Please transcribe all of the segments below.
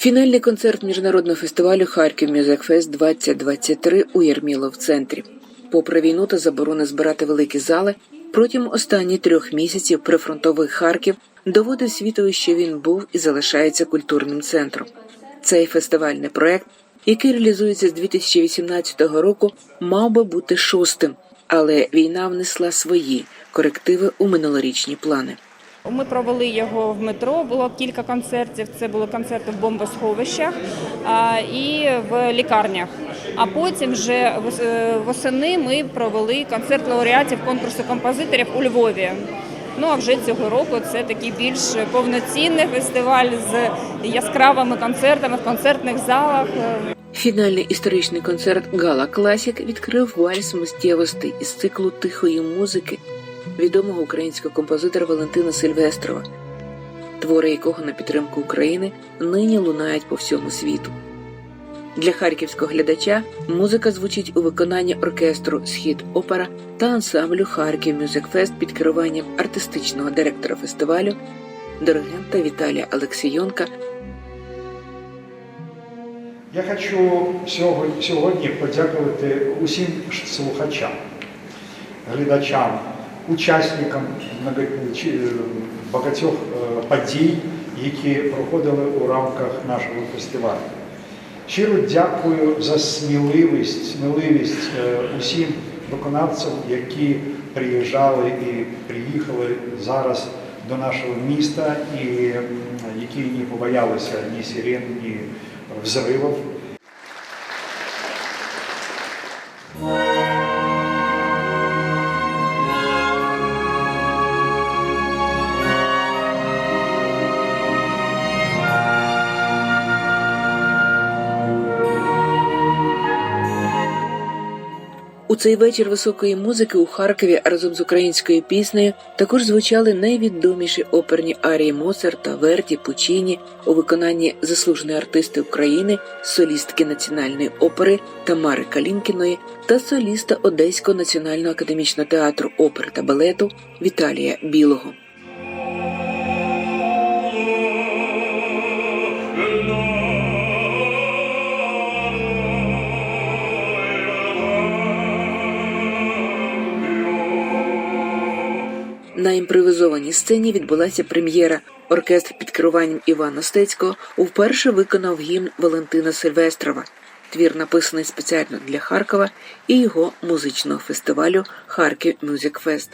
Фінальний концерт міжнародного фестивалю Харків Мюзикфест 2023 у Єрміло в центрі. Попри війну та заборони збирати великі зали, протягом останніх трьох місяців прифронтовий Харків доводив світові, що він був і залишається культурним центром. Цей фестивальний проект, який реалізується з 2018 року, мав би бути шостим, але війна внесла свої корективи у минулорічні плани. Ми провели його в метро. Було кілька концертів. Це були концерти в бомбосховищах і в лікарнях. А потім вже е, восени ми провели концерт лауреатів конкурсу композиторів у Львові. Ну а вже цього року це такий більш повноцінний фестиваль з яскравими концертами в концертних залах. Фінальний історичний концерт Гала Класік відкрив вальс миттєвостей із циклу тихої музики відомого українського композитора Валентина Сильвестрова, твори якого на підтримку України нині лунають по всьому світу. Для харківського глядача музика звучить у виконанні оркестру Схід Опера та ансамблю Харків Мюзикфест під керуванням артистичного директора фестивалю, диригента Віталія Алексійонка Я хочу сьогодні, подякувати усім слухачам, глядачам, учасникам багатьох е, подій, які проходили у рамках нашого фестивалю. Щиро дякую за сміливість, сміливість е, усім виконавцям, які приїжджали і приїхали зараз до нашого міста, і які не побоялися ні сирен, ні взривів. Цей вечір високої музики у Харкові разом з українською піснею також звучали найвідоміші оперні арії Моцарта, Верді, Пучіні у виконанні заслуженої артисти України, солістки національної опери Тамари Калінкіної та соліста Одеського національного академічного театру опери та балету Віталія Білого. На імпровізованій сцені відбулася прем'єра. Оркестр під керуванням Івана Стецького вперше виконав гімн Валентина Сильвестрова. Твір написаний спеціально для Харкова і його музичного фестивалю Харків Мюзик Фест.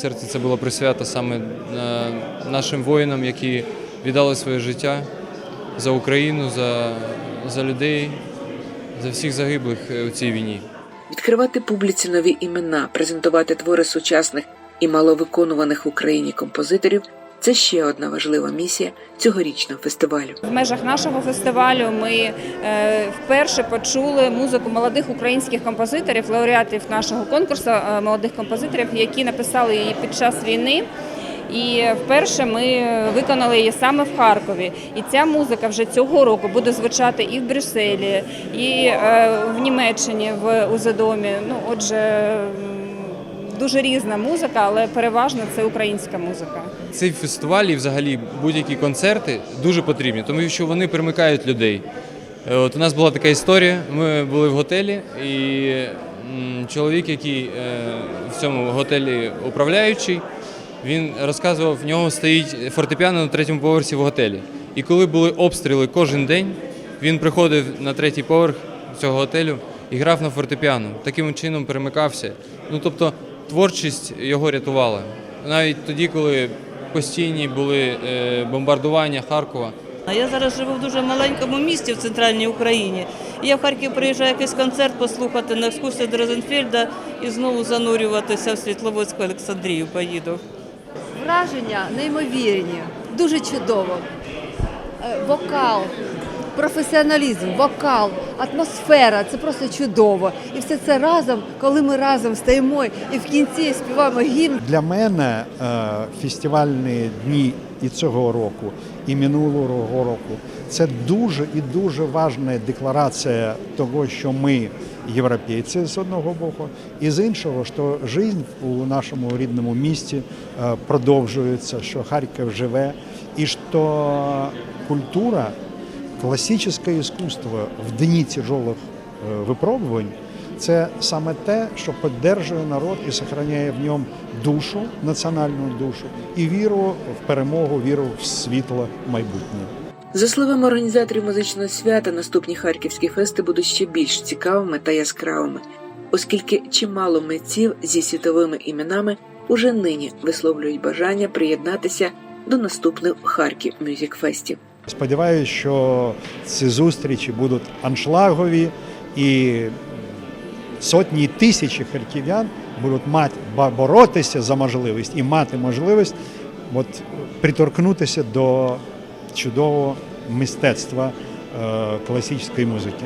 Концерті це було присвято саме е, нашим воїнам, які віддали своє життя за Україну, за, за людей, за всіх загиблих е, у цій війні. Відкривати публіці нові імена, презентувати твори сучасних і маловиконуваних в Україні композиторів це ще одна важлива місія цьогорічного фестивалю. В межах нашого фестивалю ми е, вперше почули музику молодих українських композиторів, лауреатів нашого конкурсу е, молодих композиторів, які написали її під час війни. І вперше ми виконали її саме в Харкові. І ця музика вже цього року буде звучати і в Брюсселі, і е, в Німеччині, в Узедомі. Ну, отже, дуже різна музика, але переважно це українська музика. Цей фестиваль і взагалі будь-які концерти дуже потрібні, тому що вони примикають людей. Е, От у нас була така історія. Ми були в готелі, і чоловік, який е, в цьому готелі управляючий, він розказував, в нього стоїть фортепіано на третьому поверсі в готелі. І коли були обстріли кожен день, він приходив на третій поверх цього готелю і грав на фортепіано. Таким чином перемикався. Ну тобто творчість його рятувала. навіть тоді, коли постійні були е, бомбардування Харкова. А я зараз живу в дуже маленькому місті в центральній Україні. І я в Харків приїжджаю якийсь концерт послухати на екскурсію до Розенфельда і знову занурюватися в Світловодську Олександрію поїду. Враження неймовірні, дуже чудово. Е, Вокал, професіоналізм, вокал, атмосфера це просто чудово. І все це разом, коли ми разом стоїмо і в кінці співаємо гімн. Для мене е, фестивальні дні і цього року, і минулого року це дуже і дуже важна декларація того, що ми європейці з одного боку, і з іншого, що життя у нашому рідному місті е, продовжується, що Харків живе, і що культура, класичне іскусство в дні тяжелих е, випробувань це саме те, що підтримує народ і зберігає в ньому душу, національну душу, і віру в перемогу, віру в світле майбутнє. За словами організаторів музичного свята, наступні харківські фести будуть ще більш цікавими та яскравими, оскільки чимало митців зі світовими іменами уже нині висловлюють бажання приєднатися до наступних Харків Мюзік Фестів. Сподіваюся, що ці зустрічі будуть аншлагові і сотні тисячі харків'ян будуть мати боротися за можливість і мати можливість от, приторкнутися до чудового мистецтва е, класичної музики.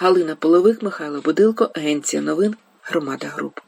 Галина Половик, Михайло Будилко, Агенція новин, Громада Груп.